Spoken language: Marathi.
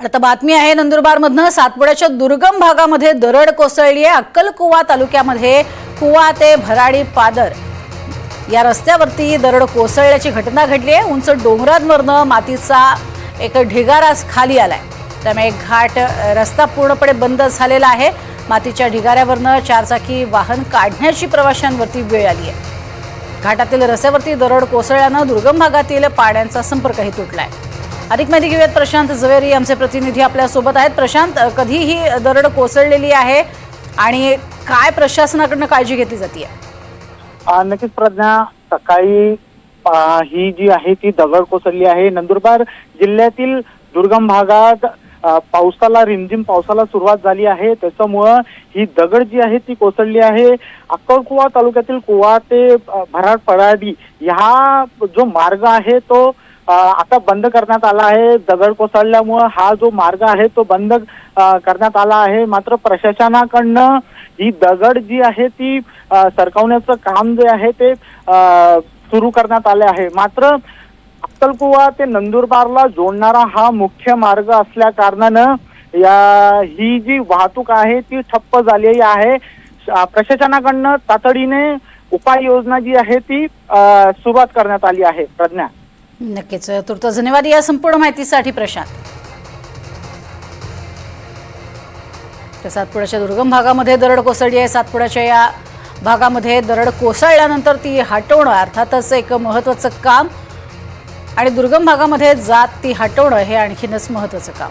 आता बातमी आहे नंदुरबारमधनं सातपुड्याच्या दुर्गम भागामध्ये दरड कोसळली आहे. अक्कलकुवा तालुक्यामध्ये कुवा ते भराडी पादर या रस्त्यावरती दरड कोसळल्याची घटना घडली आहे. उंच डोंगरांवरनं मातीचा एक ढिगारा खाली आलाय. त्यामुळे घाट रस्ता पूर्णपणे बंद झालेला आहे. मातीच्या ढिगाऱ्यावरनं चारचाकी वाहन काढण्याची प्रवाशांवरती वेळ आली आहे. घाटातील रस्त्यावरती दरड कोसळल्यानं दुर्गम भागातील पाण्याचा संपर्कही तुटलाय. अधिक माहिती घेऊयात. प्रशांत झवेरी आमचे प्रतिनिधी आपल्यासोबत आहेत. प्रशांत कधी ही दरड कोसळलेली आहे आणि काय प्रशासनाकडनं काळजी घेतली जाते नक्कीच प्रज्ञा सकाळी ही जी आहे ती दगड कोसळली आहे. नंदुरबार जिल्ह्यातील दुर्गम भागात पावसाला रिमझिम पावसाला सुरुवात झाली आहे. त्याच्यामुळं ही दगड जी आहे ती कोसळली आहे. अक्कलकुवा तालुक्यातील कुवा ते भराड पराडी ह्या जो मार्ग आहे तो आता बंद करण्यात आला आहे. दगड कोसळल्यामुळं हा जो मार्ग आहे तो बंद करण्यात आला आहे. मात्र प्रशासनाकडनं ही दगड जी आहे ती सरकवण्याचं काम जे आहे ते सुरू करण्यात आले आहे. मात्र अक्कलकुवा ते नंदुरबारला जोडणारा हा मुख्य मार्ग असल्या कारणानं या ही जी वाहतूक आहे ती ठप्प झालेली आहे. प्रशासनाकडनं तातडीने उपाययोजना जी आहे ती सुरुवात करण्यात आली आहे. प्रज्ञा. नक्कीच. तुर्त धन्यवाद. या संपूर्ण माहितीसाठी प्रशांत. तर सातपुड्याच्या दुर्गम भागामध्ये दरड कोसळली आहे. सातपुड्याच्या या भागामध्ये दरड कोसळल्यानंतर ती हटवणं अर्थातच एक महत्त्वाचं काम आणि दुर्गम भागामध्ये जात ती हटवणं हे आणखीनच महत्त्वाचं काम.